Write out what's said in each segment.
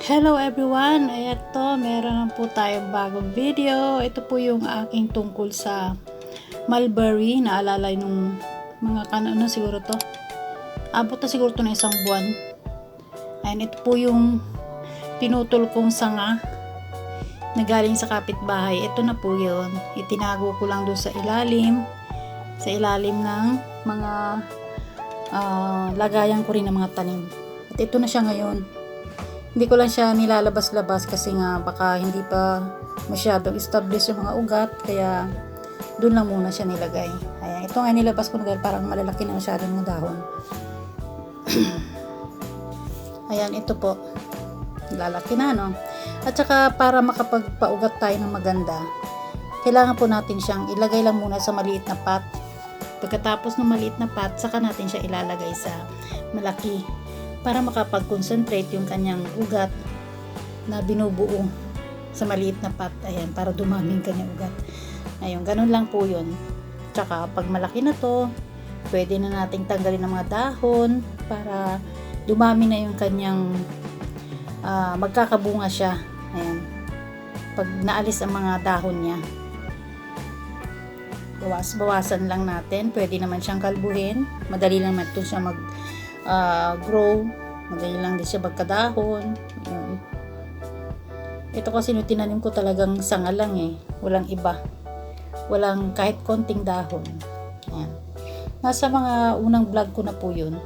Hello everyone! Ito, meron lang po tayong bagong video. Ito po yung aking tungkol sa mulberry. Naalala nung mga kanano siguro to. Abot na siguro to na isang buwan. Ayan, ito po yung pinutol kong sanga na galing sa kapitbahay. Ito na po yun. Itinago ko lang doon sa ilalim. Sa ilalim ng mga ah, lagayan ko rin ng mga tanim. At ito na siya ngayon. Hindi ko lang siya nilalabas-labas kasi nga baka hindi pa masyadong established yung mga ugat kaya doon lang muna siya nilagay. Ayan, ito nga nilabas ko na dahil parang malalaki na masyado yung dahon. Ayan, ito po. Lalaki na, no? At saka para makapagpaugat tayo ng maganda, kailangan po natin siyang ilagay lang muna sa maliit na pot. Pagkatapos ng maliit na pot, saka natin siya ilalagay sa malaki para makapag-concentrate yung kanyang ugat na binubuo sa maliit na pot. Ayan, para dumami yung kanyang ugat. Ayun, ganun lang po yun. Tsaka, pag malaki na to, pwede na nating tanggalin ng mga dahon para dumami na yung kanyang ah, magkakabunga siya. Ayan. Pag naalis ang mga dahon niya. Bawas, bawasan lang natin. Pwede naman siyang kalbuhin. Madali lang naman siya mag ah, grow. Madali lang din siya magkadahon. Ayan. Ito kasi nung tinanim ko talagang sanga lang eh. Walang iba. Walang kahit konting dahon. Ayan. Nasa mga unang vlog ko na po yun.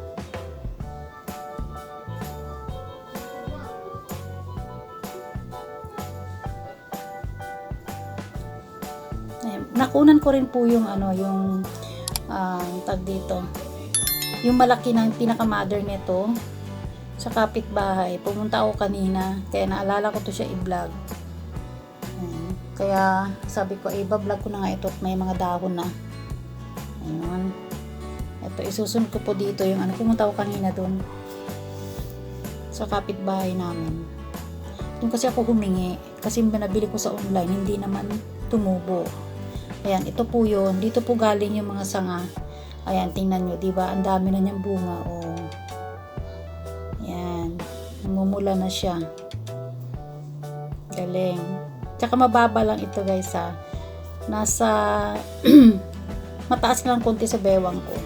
Ayan. Nakunan ko rin po yung ano, yung ah, tag dito. Yung malaki ng pinaka-mother nito sa kapitbahay. Pumunta ako kanina, kaya naalala ko to siya i-vlog. Ayan. Kaya sabi ko, eh, vlog ko na nga ito at may mga dahon na. Ayan. Ito, isusunod ko po dito yung ano, pumunta ako kanina doon sa kapitbahay namin. Doon kasi ako humingi. Kasi binabili ko sa online, hindi naman tumubo. Ayan, ito po yun. Dito po galing yung mga sanga. Ayan, tingnan nyo, di ba? Ang dami na niyang bunga. Oh. Ayan. Namumula na siya. Galing. Tsaka mababa lang ito guys ha. Nasa mataas lang konti sa bewang ko.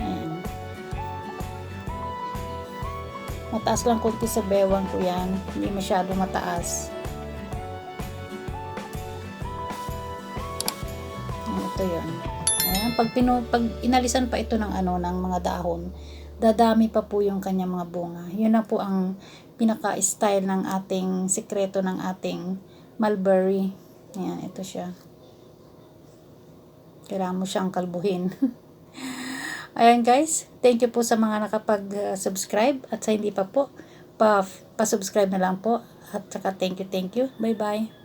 Ayan. Mataas lang konti sa bewang ko yan. Hindi masyado mataas. Ayan, Ito yun. Ayan, pag, pinu, pag inalisan pa ito ng ano ng mga dahon, dadami pa po yung kanyang mga bunga. Yun na po ang pinaka-style ng ating sikreto ng ating mulberry. Ayan, ito siya. Kailangan mo siyang kalbuhin. Ayan guys, thank you po sa mga nakapag-subscribe at sa hindi pa po, pa, pa-subscribe na lang po. At saka thank you, thank you. Bye-bye.